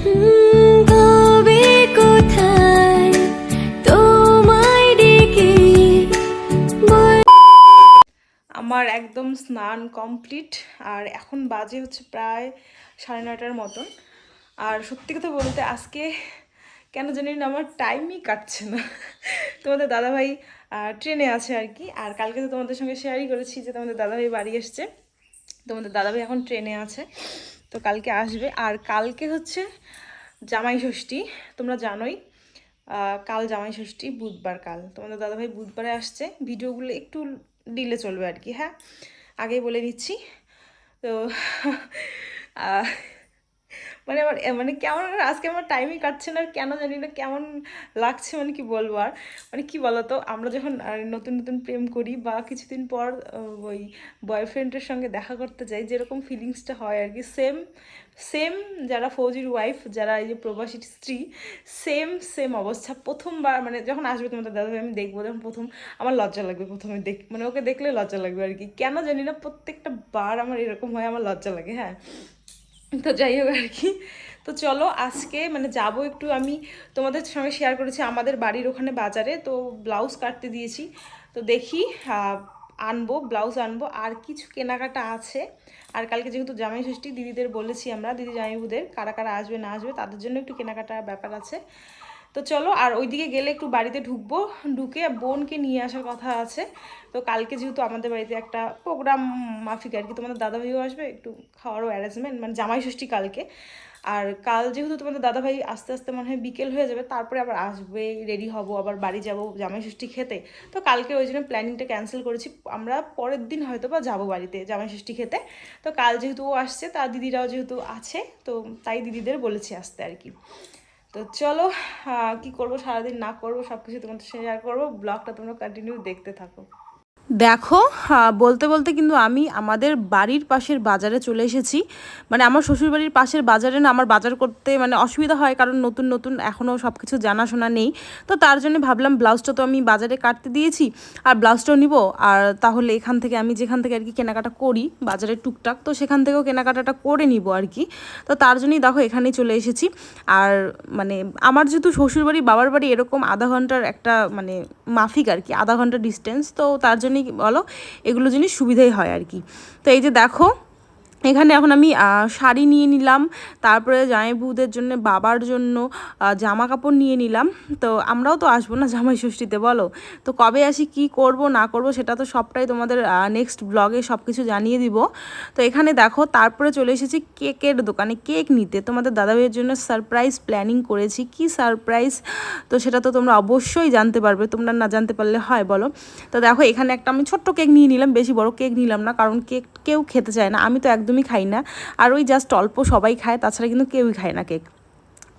আমার একদম স্নান কমপ্লিট, আর এখন বাজে হচ্ছে প্রায় সাড়ে নয়টার মতন। আর সত্যি কথা বলতে আজকে কেন জানি না আমার টাইমই কাটছে না। তোমাদের দাদাভাই ট্রেনে আছে আর কি, আর কালকে তো তোমাদের সঙ্গে শেয়ারই করেছি যে তোমাদের দাদাভাই বাড়ি এসছে। তোমাদের দাদাভাই এখন ট্রেনে আছে। তো কালকে আসবে। আর কালকে হচ্ছে জামাই ষষ্ঠী, তোমরা জানোই কাল জামাই ষষ্ঠী, বুধবার কাল। তোমাদের দাদাভাই বুধবারে আসছে। ভিডিওগুলো একটু ডিলে চলবে আর কি হ্যাঁ? আগেই বলে দিচ্ছি তো মানে আমার মানে কেমন আজকে আমার টাইমই কাটছে না কেন জানি না কেমন লাগছে মানে কি বলব আর? মানে কি বলতো, আমরা যখন নতুন নতুন প্রেম করি বা কিছুদিন পর ওই বয়ফ্রেন্ডের সঙ্গে দেখা করতে যাই, যেরকম ফিলিংসটা হয় আর কি সেম সেম যারা ফৌজির ওয়াইফ যারা এই যে প্রবাসীর স্ত্রী সেম সেম অবস্থা। প্রথমবার মানে যখন আসবে তোমাদের দাদাভাই, আমি দেখব যখন প্রথম, আমার লজ্জা লাগবে প্রথমে দেখ মানে ওকে দেখলে লজ্জা লাগবে আর কি। কেন জানি না প্রত্যেকটা বার আমার এরকম হয়, আমার লজ্জা লাগে হ্যাঁ। তো যাই হোক আর কি। তো চলো আজকে মানে যাব একটু আমি তোমাদের সঙ্গে শেয়ার করেছি আমাদের বাড়ির ওখানে বাজারে। তো ব্লাউজ কাটতে দিয়েছি। তো দেখি আনব ব্লাউজ আনব। আর কিছু কেনাকাটা আছে। আর কালকে যেহেতু জামাই ষষ্ঠী, দিদিদের বলেছি আমরা, দিদি জামাইবুদের, কারা কারা আসবে না আসবে, তাদের জন্য একটু কেনাকাটার ব্যাপার আছে। তো চলো, আর ওইদিকে গেলে একটু বাড়িতে ঢুকবো। ঢুকে বোনকে নিয়ে আসার কথা আছে। তো কালকে যেহেতু আমাদের বাড়িতে একটা প্রোগ্রাম মাফিক আর কি, তোমাদের দাদাভাইও আসবে, একটু খাওয়ারও অ্যারেঞ্জমেন্ট মানে জামাই ষষ্ঠী কালকে। আর কাল যেহেতু তোমাদের দাদাভাই আস্তে আস্তে মনে হয় বিকেল হয়ে যাবে, তারপরে আবার আসবে রেডি হব, আবার বাড়ি যাব জামাই ষষ্ঠী খেতে। তো কালকে ওই জন্য প্ল্যানিংটা ক্যান্সেল করেছি। আমরা পরের দিন হয়তো বা যাব বাড়িতে জামাই ষষ্ঠী খেতে। তো কাল যেহেতু ও আসছে তার দিদিরাও যেহেতু আছে, তো তাই দিদিদের বলেছি আসতে আর কি। তো চলো কি করব? সারাদিন না করব সব কিছু তোমাদের শেয়ার করব। ব্লগটা তোমরা কন্টিনিউ দেখতে থাকো। দেখো বলতে বলতে কিন্তু আমি আমাদের বাড়ির পাশের বাজারে চলে এসেছি। মানে আমার শ্বশুরবাড়ির পাশের বাজারে না আমার বাজার করতে মানে অসুবিধা হয় কারণ নতুন নতুন এখনও সব কিছু জানাশোনা নেই। তো তার জন্য ভাবলাম ব্লাউজটা তো আমি বাজারে কাটতে দিয়েছি, আর ব্লাউজটাও নিব। আর তাহলে এখান থেকে আমি যেখান থেকে আর কি কেনাকাটা করি বাজারে টুকটাক, তো সেখান থেকেও কেনাকাটাটা করে নিব আর কি। তো তার জন্যই দেখো এখানেই চলে এসেছি। আর মানে আমার যেহেতু শ্বশুরবাড়ি, বাবার বাড়ি এরকম আধা ঘণ্টার একটা মানে মাফিক আর কি, আধা ঘণ্টা ডিস্টেন্স তো তার জন্যই বলো এগুলো জিনিস সুবিধাই হয় আর কি। তো এই যে দেখো এখানে এখন আমি শাড়ি নিয়ে নিলাম, তারপরে জামাই বউদের জন্য, বাবার জন্য জামা কাপড় নিয়ে নিলাম। তো আমরাও তো আসব না জামাই ষষ্ঠীতে, বলো? তো কবে আসি, কি করব, না করব, সেটা তো সবটাই তোমাদের নেক্সট ব্লগে সব কিছু জানিয়ে দিব। তো এখানে দেখো, তারপরে চলে এসেছি কেকের দোকানে, কেক নিতে। তোমাদের দাদাভাইয়ের জন্য সারপ্রাইজ প্ল্যানিং করেছি। কি সারপ্রাইজ তো সেটা তো তোমরা অবশ্যই জানতে পারবে, তোমরা না জানতে পারলে হয়, বলো? তো দেখো, এখানে একটা আমি ছোট্ট কেক নিয়ে নিলাম, বেশি বড় কেক নিলাম না, কারণ কেক কেউ খেতে চায় না, আমি তো একদমই খাই না। আর ওই জাস্ট অল্প সবাই খায়, তাছাড়া কিন্তু কেউই খায় না কেক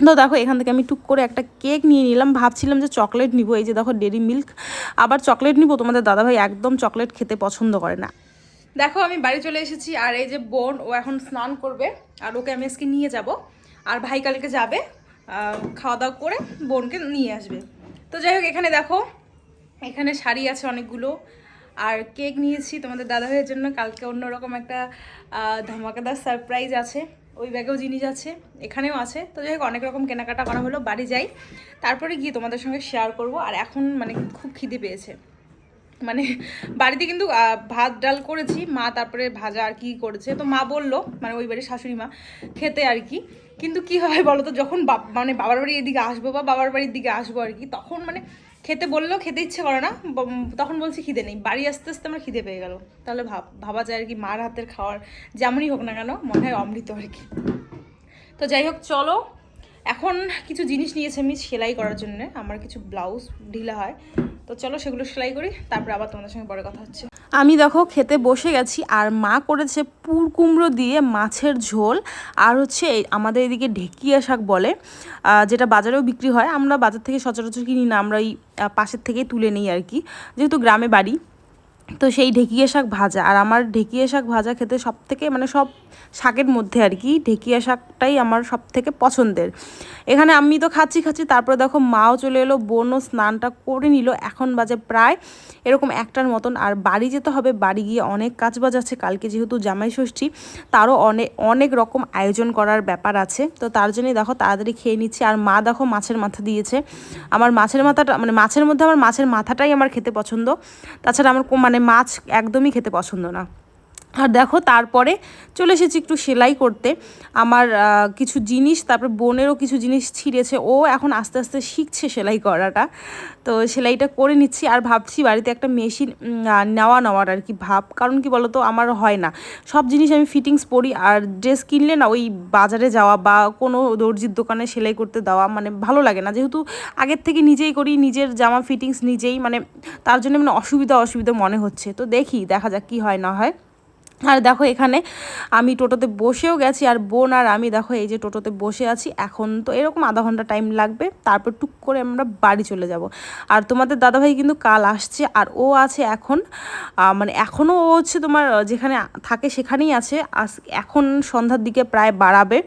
তো দেখো, এখান থেকে আমি টুক করে একটা কেক নিয়ে নিলাম। ভাবছিলাম যে চকলেট নিব, এই যে দেখো ডেরি মিল্ক আবার চকলেট নিব, তোমাদের দাদাভাই একদম চকলেট খেতে পছন্দ করে না। দেখো, আমি বাড়ি চলে এসেছি, আর এই যে বোন, ও এখন স্নান করবে, আর ওকে আমি আজকে নিয়ে যাব। আর ভাই কালকে যাবে খাওয়া দাওয়া করে বোনকে নিয়ে আসবে। তো যাই হোক, এখানে দেখো, এখানে শাড়ি আছে অনেকগুলো। আর কেক নিয়েছি তোমাদের দাদা দাদাভাইয়ের জন্য। কালকে অন্যরকম একটা ধামাকাদার সারপ্রাইজ আছে। ওই ব্যাগেও জিনিস আছে, এখানেও আছে। তো যাই হোক, অনেক রকম কেনাকাটা করা হলো, বাড়ি যাই। তারপরে গিয়ে তোমাদের সঙ্গে শেয়ার করব। আর এখন মানে খুব খিদে পেয়েছে। মানে বাড়িতে কিন্তু ভাত ডাল করেছি, মা তারপরে ভাজা আর কি করেছে। তো মা বলল মানে ওই বাড়ির শাশুড়ি মা, খেতে আর কি। কিন্তু কি হয় বলো তো যখন মানে বাবার বাড়ি এদিকে আসব বা বাবার বাড়ির দিকে আসব আর কি, তখন মানে খেতে বলল, খেতে ইচ্ছে করে না তখন বলছি খিদে নেই। বাড়ি আসতে আসতে আমার খিদে পেয়ে গেল। তাহলে ভাব, ভাবা যায় আর কি, মার হাতের খাওয়ার যেমনই হোক না কেন, মনে হয় অমৃত আর কি। তো যাই হোক, চলো। এখন কিছু জিনিস নিয়েছে আমি সেলাই করার জন্য। আমার কিছু ব্লাউজ ঢিলা হয়। তো চলো সেগুলো সেলাই করি, তারপরে আবার তোমাদের সঙ্গে পরে কথা হচ্ছে। আমি দেখো খেতে বসে গেছি, আর মা করেছে পুর কুমড়ো দিয়ে মাছের ঝোল, আর হচ্ছে আমাদের এদিকে ঢেকিয়া শাক বলে যেটা বাজারেও বিক্রি হয়। আমরা বাজার থেকে সচরাচর কিনি না, আমরা এই পাশের থেকেই তুলে নিই আর কি। যেহেতু গ্রামে বাড়ি তো সেই ঢেকিয়া শাক ভাজা। আর আমার ঢেকিয়া শাক ভাজা খেতে সব থেকে মানে সব শাকের মধ্যে আর কি ঢেকিয়া শাকটাই আমার সব থেকে পছন্দের। এখানে আমি তো খাচ্ছি খাচ্ছি, তারপরে দেখো মাও চলে এলো, বোনও স্নানটা করে নিল, এখন বাজে প্রায় এরকম একটার মতন। আর বাড়ি যেতে হবে, বাড়ি গিয়ে অনেক কাজ বাজ আছে, কালকে যেহেতু জামাই ষষ্ঠী, তারও অনেক অনেক রকম আয়োজন করার ব্যাপার আছে। তো তার জন্যই দেখো তাড়াতাড়ি খেয়ে নিচ্ছি। আর মা দেখো মাছের মাথা দিয়েছে। আমার মাছের মাথাটা মানে মাছের মধ্যে আমার মাছের মাথাটাই আমার খেতে পছন্দ। তাছাড়া আমার মানে মাছ একদমই খেতে পছন্দ না। আর দেখো তারপরে চলে এসেছি একটু সেলাই করতে। আমার কিছু জিনিস, তারপর বোনেরও কিছু জিনিস ছিঁড়েছে। ও এখন আস্তে আস্তে শিখছে সেলাই করাটা। তো সেলাইটা করে নিচ্ছি আর ভাবছি বাড়িতে একটা মেশিন নেওয়া নেওয়ার আর কি ভাব। কারণ কি বলতো, আমার হয় না। সব জিনিস আমি ফিটিংস পরি আর ড্রেস কিনলে না ওই বাজারে যাওয়া বা কোনো দর্জির দোকানে সেলাই করতে দেওয়া মানে ভালো লাগে না। যেহেতু আগের থেকে নিজেই করি, নিজের জামা ফিটিংস নিজেই মানে তার জন্য মানে অসুবিধা অসুবিধা মনে হচ্ছে। তো দেখি, দেখা যাক কি হয় না হয়। আর দেখো এখানে আমি টোটোতে বসেও গেছি আর বোন আর আমি দেখো এই যে টোটোতে বসে আছি। এখন তো এরকম আধা ঘণ্টা টাইম লাগবে, তারপর টুক করে আমরা বাড়ি চলে যাব। আর তোমাদের দাদাভাই কিন্তু কাল আসছে আর ও আছে এখন মানে এখনও ও হচ্ছে তোমার যেখানে থাকে সেখানেই আছে। আজ এখন সন্ধ্যার দিকে প্রায় বাড়াবে।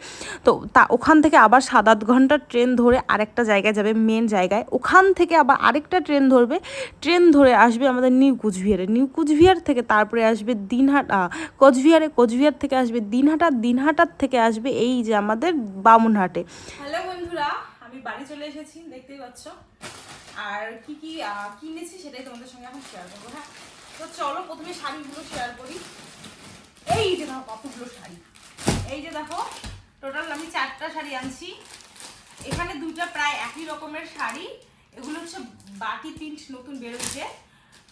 তো তা ওখান থেকে আবার সাত আট ঘণ্টা ট্রেন ধরে আরেকটা জায়গায় যাবে মেন জায়গায়। ওখান থেকে আবার আরেকটা ট্রেন ধরবে। ট্রেন ধরে আসবে আমাদের নিউ কুচবিহারে। নিউ কুচবিহার থেকে তারপরে আসবে দিনহাট কোচবিহারে, কোচবিহার থেকে আসবে দিনহাটা, দিনহাটার থেকে আসবে এই যে আমাদের বামুনহাটে। হ্যালো বন্ধুরা, আমি বাড়ি চলে এসেছি, দেখতেই পাচ্ছ। আর কি কি কিনেছি সেটাই তোমাদের সঙ্গে এখন শেয়ার করব হ্যাঁ? তো চলো প্রথমে শাড়িগুলো শেয়ার করি। এই যে দেখো কতগুলো শাড়ি। এই যে দেখো টোটাল আমি চারটা শাড়ি আনছি। এখানে দুইটা প্রায় একই রকমের শাড়ি। এগুলো হচ্ছে বাটি প্রিন্ট নতুন বেরোচ্ছে।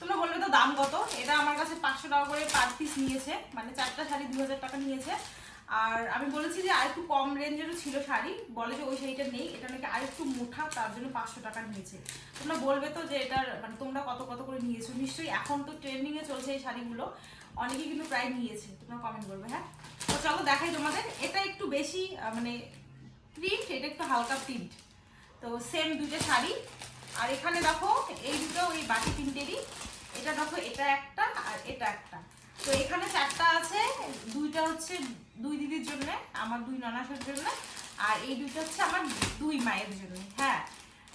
তোমরা বলবে তো দাম কত? এটা আমার কাছে পাঁচশো টাকা করে পার পিস নিয়েছে। মানে চারটা শাড়ি দু হাজার টাকা নিয়েছে। আর আমি বলেছি যে আর একটু কম রেঞ্জেরও ছিল শাড়ি। বলে যে ওই শাড়িটা নেই। এটা নাকি আর একটু মোটা, তার জন্য পাঁচশো টাকা নিয়েছে। তোমরা বলবে তো যে এটার মানে তোমরা কত কত করে নিয়েছো? নিশ্চয়ই এখন তো ট্রেন্ডিংয়ে চলছে এই শাড়িগুলো। অনেকেই কিন্তু প্রায় নিয়েছে। তোমরা কমেন্ট করবে হ্যাঁ? তো চলো দেখাই তোমাদের। এটা একটু বেশি মানে প্রিন্ট এটা একটু হালকা প্রিন্ট তো সেম দুটো শাড়ি। আর এখানে দেখো, এই দুটো ওই বাটি প্রিন্টেরই এটা দেখো, এটা একটা আর এটা একটা। তো এখানে চারটা আছে, দুইটা হচ্ছে দুই দিদির জন্য, আমার দুই ননাসের জন্য, আর এই দুইটা হচ্ছে আমার দুই মায়ের জন্য হ্যাঁ।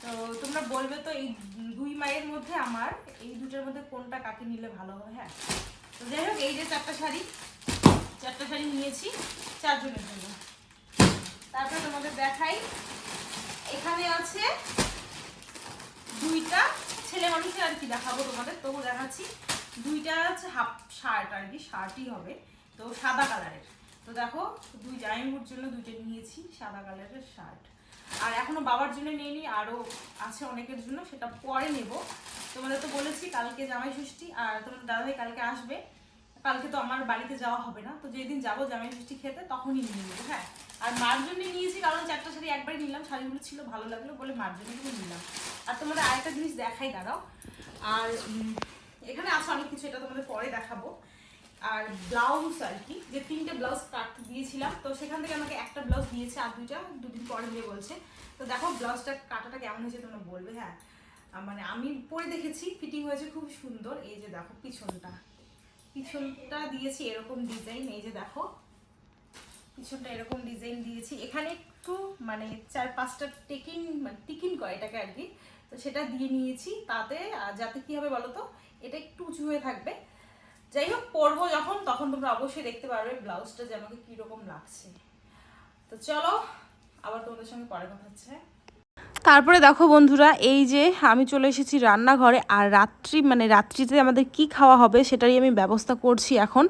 তো তোমরা বলবে তো এই দুই মায়ের মধ্যে আমার, এই দুটোর মধ্যে কোনটা কাকে নিলে ভালো হয় হ্যাঁ। তো যাই হোক, এই যে চারটা শাড়ি চারটা শাড়ি নিয়েছি চারজনের জন্য। তারপরে তোমাদের দেখাই, এখানে আছে দুইটা ছেলে মানুষের আর কি দেখাবো তোমাদের? তবু দেখাচ্ছি দুইটা আছে হাফ শার্ট আর কি, শার্টই হবে। তো সাদা কালারের। তো দেখো, দুই জামাইবুর জন্য দুইটা নিয়েছি, সাদা কালারের শার্ট। আর এখনও বাবার জন্য নিইনি, আরও আছে অনেকের জন্য, সেটা পরে নেব। তোমাদের তো বলেছি, কালকে জামাই ষষ্ঠী, আর তোমাদের দাদাভাই কালকে আসবে। কালকে তো আমার বাড়িতে যাওয়া হবে না, তো যেদিন যাব জামাই ষষ্ঠী খেতে, তখনই নিয়ে নেব হ্যাঁ? আর মার জন্য নিয়েছি, কারণ চারটা শাড়ি একবারই নিলাম, শাড়িগুলো ছিল, ভালো লাগল বলে মার জন্য নিলাম। আর তোমাদের আরেকটা জিনিস দেখাই, দাঁড়াও। আর এখানে আসো অনেক কিছু, এটা তোমাদের পরে দেখাবো। আর ব্লাউজ আর কি, যে তিনটে ব্লাউজ কাট দিয়েছিলাম, তো সেখান থেকে আমাকে একটা ব্লাউজ দিয়েছে আর দুইটা, দুদিন পরে দিয়ে বলছে। তো দেখো, ব্লাউজটা কাটাটা কেমন হয়েছে তোমরা বলবে হ্যাঁ। মানে আমি পরে দেখেছি, ফিটিং হয়েছে খুব সুন্দর। এই যে দেখো, পিছনটা। পিছনটা দিয়েছি, এরকম ডিজাইন এই যে দেখো। পিছনটা এরকম ডিজাইন দিয়েছি। এখানে একটু মানে চার পাঁচটা টেকিং মানে টিকিন করে এটাকে আর কি। তো সেটা দিয়ে নিয়েছি। তাতে যাতে কি হবে বলো তো এটা একটু উঁচু হয়ে থাকবে। যাই হোক, পরবো যখন, তখন তোমরা অবশ্যই দেখতে পারবে ব্লাউজটা যে আমাকে কীরকম লাগছে। তো চলো, আবার তোমাদের সঙ্গে পরে কথা হচ্ছে। তারপরে দেখো বন্ধুরা, এই যে আমি চলে এসেছি রান্নাঘরে আর রাত্রি মানে রাত্রিতে আমাদের কি খাওয়া হবে সেটারই আমি ব্যবস্থা করছি এখন।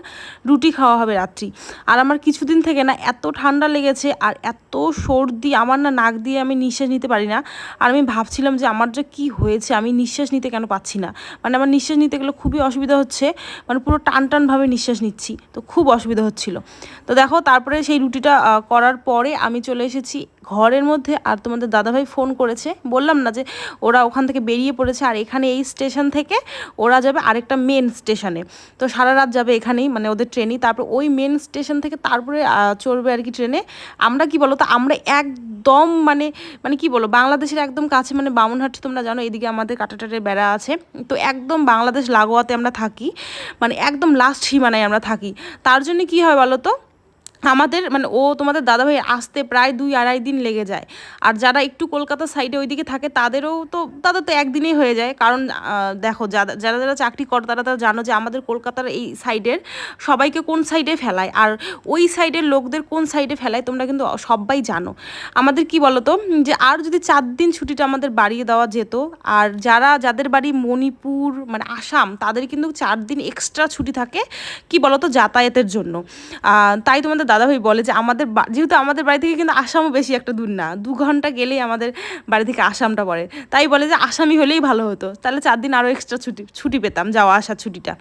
রুটি খাওয়া হবে রাত্রি। আর আমার কিছুদিন থেকে না এত ঠান্ডা লেগেছে আর এত সর্দি, আমার না নাক দিয়ে আমি নিঃশ্বাস নিতে পারি না। আর আমি ভাবছিলাম যে আমার যে কি হয়েছে আমি নিঃশ্বাস নিতে কেন পাচ্ছি না। মানে আমার নিঃশ্বাস নিতে গেলে খুবই অসুবিধা হচ্ছে মানে পুরো টান টানভাবে নিঃশ্বাস নিচ্ছি, তো খুব অসুবিধা হচ্ছিল। তো দেখো তারপরে সেই রুটিটা করার পরে আমি চলে এসেছি ঘরের মধ্যে আর তোমাদের দাদাভাই ফোন করেছে। বললাম না যে ওরা ওখান থেকে বেরিয়ে পড়েছে আর এখানে এই স্টেশন থেকে ওরা যাবে আরেকটা মেন স্টেশনে তো সারা রাত যাবে এখানেই মানে ওদের ট্রেনই তারপর ওই মেন স্টেশন থেকে তারপরে চড়বে আর কি ট্রেনে আমরা কি বলো তো আমরা একদম মানে মানে কি বলো বাংলাদেশের একদম কাছে মানে বামুনহাট তোমরা জানো, এদিকে আমাদের কাটাটাটের বেড়া আছে। তো একদম বাংলাদেশ লাগোয়াতে আমরা থাকি। মানে একদম লাস্ট সীমানায় আমরা থাকি। তার জন্য কি হয় বলো তো আমাদের মানে ও তোমাদের দাদাভাই আসতে প্রায় দুই আড়াই দিন লেগে যায়। আর যারা একটু কলকাতা সাইডে ওইদিকে থাকে, তাদেরও তো, তাদের তো একদিনেই হয়ে যায়। কারণ দেখো, যারা যারা যারা চাকরি করে, তারা তারা জানো যে আমাদের কলকাতার এই সাইডের সবাইকে কোন সাইডে ফেলায়। আর ওই সাইডের লোকদের কোন সাইডে ফেলায়, তোমরা কিন্তু সবাই জানো। আমাদের কি বলতো, যে আর যদি চার দিন ছুটিটা আমাদের বাড়িয়ে দেওয়া যেত, আর যারা, যাদের বাড়ি মণিপুর মানে আসাম, তাদের কিন্তু চার দিন এক্সট্রা ছুটি থাকে, কি বলতো, যাতায়াতের জন্য। তাই তোমাদের দাদাভাই বলে যে আমাদের যেহেতু আমাদের বাড়ি থেকে কিন্তু আসামও বেশি একটা দূর না, দু ঘণ্টা গেলেই আমাদের বাড়ি থেকে আসামটা পড়ে। তাই বলে যে আসামি হলেই ভালো হতো। তাহলে চার দিন আরও এক্সট্রা ছুটি ছুটি পেতাম, যাওয়া, আসার ছুটিটা।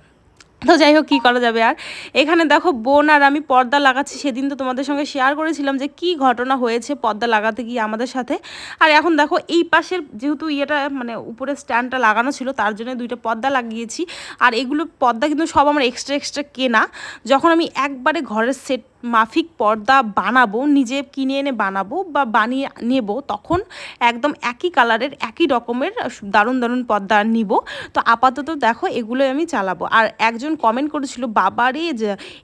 তো যাই হোক, কী করা যাবে আর? এখানে দেখো বোন আর আমি পর্দা লাগাচ্ছি। সেদিন তো তোমাদের সঙ্গে শেয়ার করেছিলাম যে কি ঘটনা হয়েছে পর্দা লাগাতে গিয়ে আমাদের সাথে। আর এখন দেখো এই পাশের যেহেতু ইয়েটা মানে উপরে স্ট্যান্ডটা লাগানো ছিল, তার জন্য দুইটা পর্দা লাগিয়েছি। আর এগুলো পর্দা কিন্তু সব আমার এক্সট্রা এক্সট্রা কেনা। যখন আমি একবারে ঘরের সেট মাফিক পর্দা বানাবো, নিজে কিনে এনে বানাবো বা বানিয়ে নেব, তখন একদম একই কালারের একই রকমের দারুণ দারুণ পর্দা নিব। তো আপাতত দেখো এগুলোই আমি চালাবো। আর একজন কমেন্ট করেছিল, বাবারে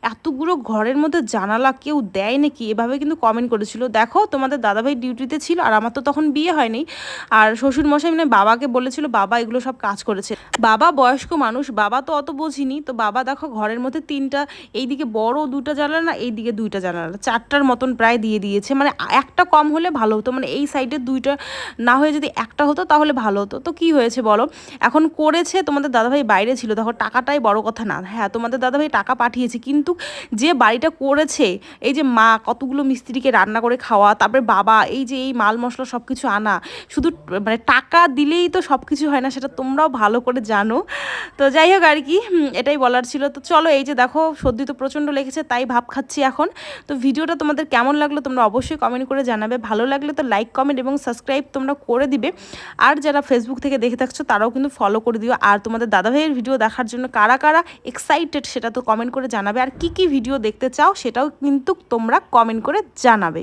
এতগুলো ঘরের মধ্যে জানালা কেউ দেয় নাকি? এভাবে কিন্তু কমেন্ট করেছিল। দেখো, তোমাদের দাদাভাই ডিউটিতে ছিল আর আমার তো তখন বিয়ে হয়নি। আর শ্বশুর মশাই মানে বাবাকে বলেছিল, বাবা, এগুলো সব কাজ করেছে। বাবা বয়স্ক মানুষ, বাবা তো অত বোঝিনি। তো বাবা দেখো, ঘরের মধ্যে তিনটা, এইদিকে বড় দুটা জানালা এইদিকে দিকে দুইটা জানালা। চারটার মতন প্রায় দিয়ে দিয়েছে। মানে একটা কম হলে ভালো হতো। মানে এই সাইডে দুইটা না হয়ে যদি একটা হতো, তাহলে ভালো হতো। তো কি হয়েছে বলো? এখন করেছে, তোমাদের দাদাভাই বাইরে ছিল। দেখো, টাকাটাই বড় কথা না। হ্যাঁ তোমাদের দাদাভাই টাকা পাঠিয়েছে, কিন্তু যে বাড়িটা করেছে, এই যে মা কতগুলো মিস্ত্রিকে রান্না করে খাওয়া, তারপরে বাবা, এই যে এই মাল মশলা সব কিছু আনা, শুধু মানে টাকা দিলেই তো সব কিছু হয় না, সেটা তোমরাও ভালো করে জানো। তো যাই হোক আর কি এটাই বলার ছিল। তো চলো, এই যে দেখো সর্দি তো প্রচণ্ড লেগেছে, তাই ভাব খাচ্ছি এখন। তো ভিডিওটা তোমাদের কেমন লাগল তোমরা অবশ্যই কমেন্ট করে জানাবে। ভালো লাগলে তো লাইক কমেন্ট এবং সাবস্ক্রাইব তোমরা করে দিবে। আর যারা ফেসবুক থেকে দেখে থাকছো, তারাও কিন্তু ফলো করে দিও। আর তোমাদের দাদাভাইয়ের ভিডিও দেখার জন্য কারা কারা এক্সাইটেড সেটা তো কমেন্ট করে জানাবে। আর কি কি ভিডিও দেখতে চাও সেটাও কিন্তু তোমরা কমেন্ট করে জানাবে।